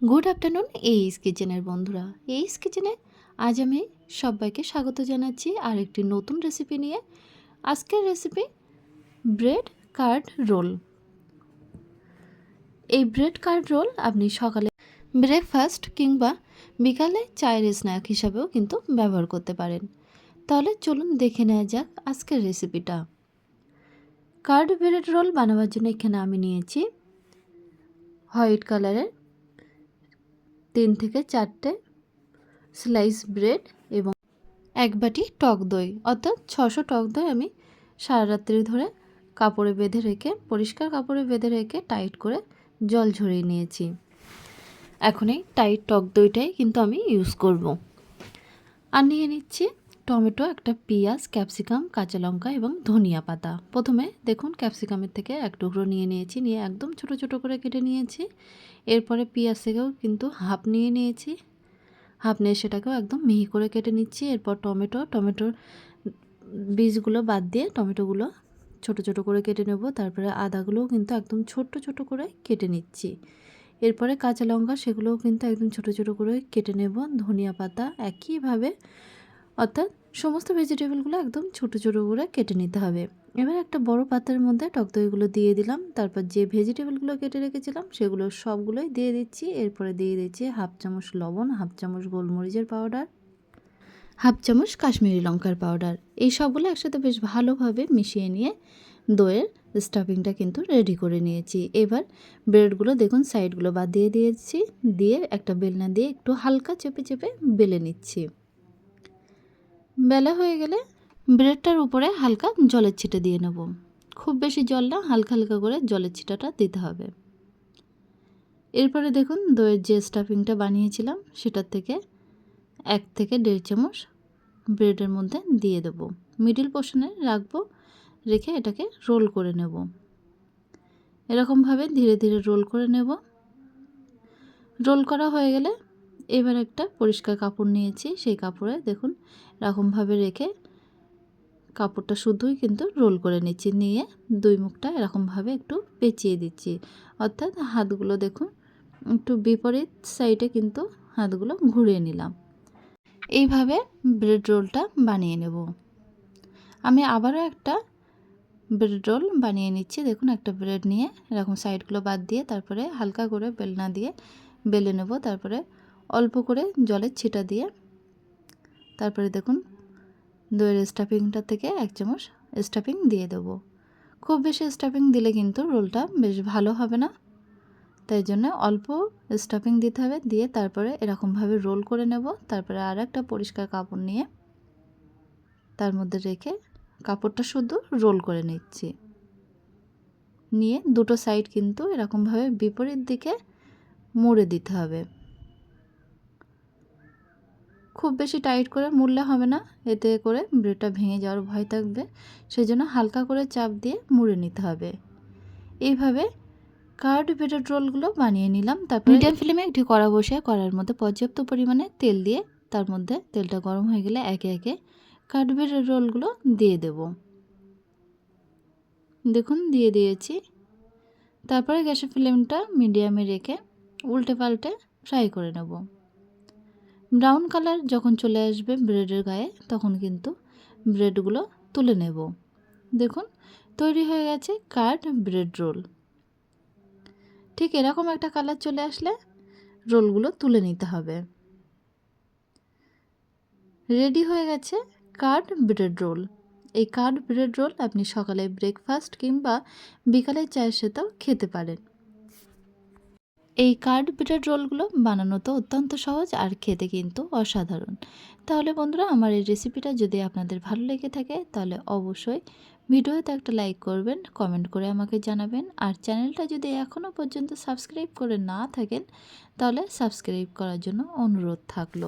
Good afternoon এইস কিচেনের বন্ধুরা। এইস কিচেনে আজ আমি সবাইকে স্বাগত জানাচ্ছি আর একটি নতুন রেসিপি নিয়ে। আজকের রেসিপি ব্রেড কার্ড রোল এই ব্রেড কার্ড রোল আপনি সকালে ব্রেকফাস্ট কিংবা বিকালে চায়ের স্ন্যাক হিসাবেও কিন্তু ব্যবহার করতে পারেন। তাহলে চলুন দেখে নেওয়া যাক আজকের রেসিপিটা কার্ড ব্রেড রোল বানাবার জন্য এখানে আমি নিয়েছি হোয়াইট কালারের তিন থেকে চারটে স্লাইস ব্রেড এবং এক বাটি টক দই। অর্থাৎ ছশো টক দই আমি সারা রাত্রি ধরে কাপড়ে বেঁধে রেখে, পরিষ্কার কাপড়ে বেঁধে রেখে টাইট করে জল ঝরিয়ে নিয়েছি। এখন এই টাইট টক দইটাই কিন্তু আমি ইউজ করব। আর নিয়ে নিচ্ছি টমেটো, একটা পেঁয়াজ, ক্যাপসিকাম, কাঁচা লঙ্কা এবং ধনিয়া পাতা। প্রথমে দেখুন ক্যাপসিকামের থেকে এক টুকরো নিয়ে নিয়েছি, নিয়ে একদম ছোট ছোট করে কেটে নিয়েছি। এরপরে পেঁয়াজ থেকেও কিন্তু হাফ নিয়ে নিয়েছি। হাফ নিয়ে সেটাকেও একদম মিহি করে কেটে নিচ্ছি। এরপর টমেটো, টমেটোর বীজগুলো বাদ দিয়ে টমেটোগুলো ছোট ছোট করে কেটে নেব। তারপরে আদাগুলোও কিন্তু একদম ছোট ছোট করে কেটে নিচ্ছি। এরপরে কাঁচা লঙ্কা, সেগুলোও কিন্তু একদম ছোট ছোট করে কেটে নেব। ধনিয়া পাতা একইভাবে অর্থাৎ সমস্ত ভেজিটেবলগুলো একদম ছোটো ছোটো করে কেটে নিতে হবে। এবার একটা বড় পাত্রের মধ্যে টক দইগুলো দিয়ে দিলাম। তারপর যে ভেজিটেবলগুলো কেটে রেখেছিলাম, সেগুলো সবগুলোই দিয়ে দিচ্ছি। এরপরে দিয়ে দিচ্ছি হাফ চামচ লবণ, হাফ চামচ গোলমরিচের পাউডার, হাফ চামচ কাশ্মীরি লঙ্কার পাউডার। এই সবগুলো একসাথে বেশ ভালোভাবে মিশিয়ে নিয়ে দইয়ের স্টাফিংটা কিন্তু রেডি করে নিয়েছি। এবার ব্রেডগুলো দেখুন সাইডগুলো বাদ দিয়ে দিয়েছি। দিয়ে একটা বেলনা দিয়ে একটু হালকা চেপে চেপে বেলে নিচ্ছি। বেলা হয়ে গেলে ব্রেডটার উপরে হালকা জলের ছিটে দিয়ে নেব। খুব বেশি জল না, হালকা হালকা করে জলের ছিটাটা দিতে হবে। এরপরে দেখুন দইয়ের যে স্টাফিংটা বানিয়েছিলাম, সেটার থেকে এক থেকে দেড় চামচ ব্রেডের মধ্যে দিয়ে দেবো। মিডিল পোর্শনে রাখব, রেখে এটাকে রোল করে নেব। এরকমভাবে ধীরে ধীরে রোল করে নেব। রোল করা হয়ে গেলে এবার একটা পরিষ্কার কাপড় নিয়েছি, সেই কাপড়ে দেখুন এরকমভাবে রেখে কাপড়টা শুধুই কিন্তু রোল করে নিচ্ছি, নিয়ে দুই মুখটা এরকমভাবে একটু পেঁচিয়ে দিচ্ছি। অর্থাৎ হাতগুলো দেখুন, একটু বিপরীত সাইডে কিন্তু হাতগুলো ঘুরিয়ে নিলাম। এইভাবে ব্রেড রোলটা বানিয়ে নেব। আমি আবারও একটা ব্রেড রোল বানিয়ে নিচ্ছি, দেখুন একটা ব্রেড নিয়ে এরকম সাইডগুলো বাদ দিয়ে তারপরে হালকা করে বেলনা দিয়ে বেলে নেব, তারপরে অল্প করে জলের ছিটা দিয়ে তারপরে দেখুন দইয়ের স্টাফিংটা থেকে এক চামচ স্টাফিং দিয়ে দেবো। খুব বেশি স্টাফিং দিলে কিন্তু রোলটা বেশ ভালো হবে না। তাই জন্য অল্প স্টাফিং দিতে হবে, দিয়ে তারপরে এরকমভাবে রোল করে নেব। তারপরে আর একটা পরিষ্কার কাপড় নিয়ে তার মধ্যে রেখে কাপড়টা শুধু রোল করে নিচ্ছি। নিয়ে দুটো সাইড কিন্তু এরকমভাবে বিপরীত দিকে মুড়ে দিতে হবে। খুব বেশি টাইট করে মুড়লে হবে না। এতে করে ব্রেডটা ভেঙে যাওয়ার ভয় থাকবে। সেই জন্য হালকা করে চাপ দিয়ে মুড়ে নিতে হবে। এইভাবে কার্ড ব্রেডের রোলগুলো বানিয়ে নিলাম। তারপর মিডিয়াম ফ্লেমে একটি কড়া বসে কড়ার মধ্যে পর্যাপ্ত পরিমাণে তেল দিয়ে তার মধ্যে তেলটা গরম হয়ে গেলে একে একে কার্ড ব্রেডের রোলগুলো দিয়ে দেব। দেখুন, দিয়ে দিয়েছি। তারপরে গ্যাসের ফ্লেমটা মিডিয়ামে রেখে উল্টে পাল্টে ফ্রাই করে নেব। ব্রাউন কালার যখন চলে আসবে ব্রেডের গায়ে, তখন কিন্তু ব্রেডগুলো তুলে নেব। দেখুন, তৈরি হয়ে গেছে কার্ড ব্রেড রোল ঠিক এরকম একটা কালার চলে আসলে রোলগুলো তুলে নিতে হবে। রেডি হয়ে গেছে কার্ড ব্রেড রোল এই কার্ড ব্রেড রোল আপনি সকালে ব্রেকফাস্ট কিংবা বিকালে চায়ের সাথেও খেতে পারেন। এই কার্ড বিটার রোলগুলো বানানো তো অত্যন্ত সহজ আর খেতে কিন্তু অসাধারণ। তাহলে বন্ধুরা, আমার এই রেসিপিটা যদি আপনাদের ভালো লেগে থাকে, তাহলে অবশ্যই ভিডিওতে একটা লাইক করবেন, কমেন্ট করে আমাকে জানাবেন। আর চ্যানেলটা যদি এখনও পর্যন্ত সাবস্ক্রাইব করে না থাকেন, তাহলে সাবস্ক্রাইব করার জন্য অনুরোধ থাকল।